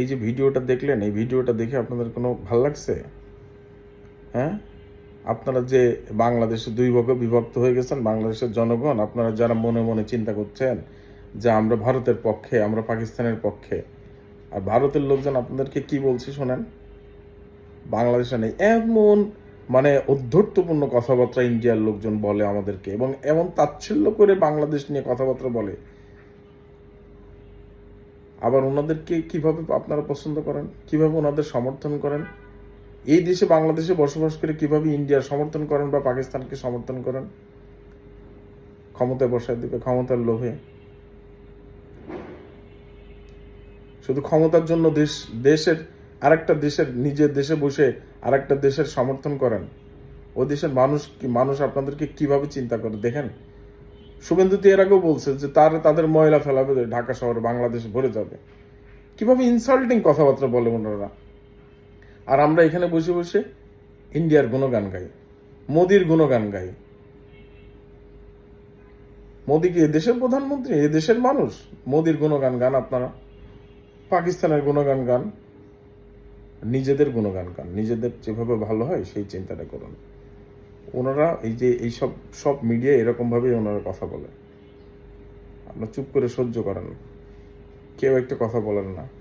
এই যে ভিডিওটা দেখলেন, এই ভিডিওটা দেখে আপনাদের কোনো ভালো লাগছে? হ্যাঁ? আপনারা যে বাংলাদেশে দুই ভাগে বিভক্ত হয়ে গেছেন, বাংলাদেশের জনগণ, আপনারা যারা মনে মনে চিন্তা করছেন যে আমরা ভারতের পক্ষে, আমরা পাকিস্তানের পক্ষে, আর ভারতের লোকজন আপনাদেরকে কি বলছি শোনেন? বাংলাদেশে নেই। এমন মানে অধ্যর্থপূর্ণ কথাবার্তা ইন্ডিয়ার লোকজন বলে আমাদেরকে এবং এমন তাচ্ছিল্য করে বাংলাদেশ নিয়ে কথাবার্তা বলে। আবার ওনাদেরকে কীভাবে আপনারা পছন্দ করেন? কীভাবে ওনাদের সমর্থন করেন? এই দেশে বাংলাদেশে বসবাস করে কীভাবে ইন্ডিয়ার সমর্থন করেন বা পাকিস্তানকে সমর্থন করেন? ক্ষমতায় বসায় দিবে, ক্ষমতার লোভে। শুধু ক্ষমতার জন্য দেশ, দেশের, আরেকটা দেশের, নিজের দেশে বসে আরেকটা দেশের সমর্থন করেন। ওই দেশের মানুষ কি, মানুষ আপনাদেরকে কীভাবে চিন্তা করে? দেখেন শুভেন্দু এর আগেও বলছে যে তার, তাদের ময়লা ফেলাবে ঢাকা শহরে বাংলাদেশ ভরে যাবে। কীভাবে ইনসাল্টিং কথাবার্তা বলে ওনারা? আর আমরা এখানে বসে বসে ইন্ডিয়ার গুণগান গাই, মোদির গুণগান গাই। মোদি কি দেশের প্রধানমন্ত্রী? এ দেশের মানুষ। মোদির গুণগান গান আপনারা। পাকিস্তানের গুণগান গান। নিজেদের গুণগান গান। নিজেদের যেভাবে ভালো হয় সেই চিন্তাটা করুন। ওনারা এই যে এই সব সব মিডিয়া এরকম ভাবেই ওনারা কথা বলে। আপনার চুপ করে সহ্য করেন। কেউ একটা কথা বলেন না।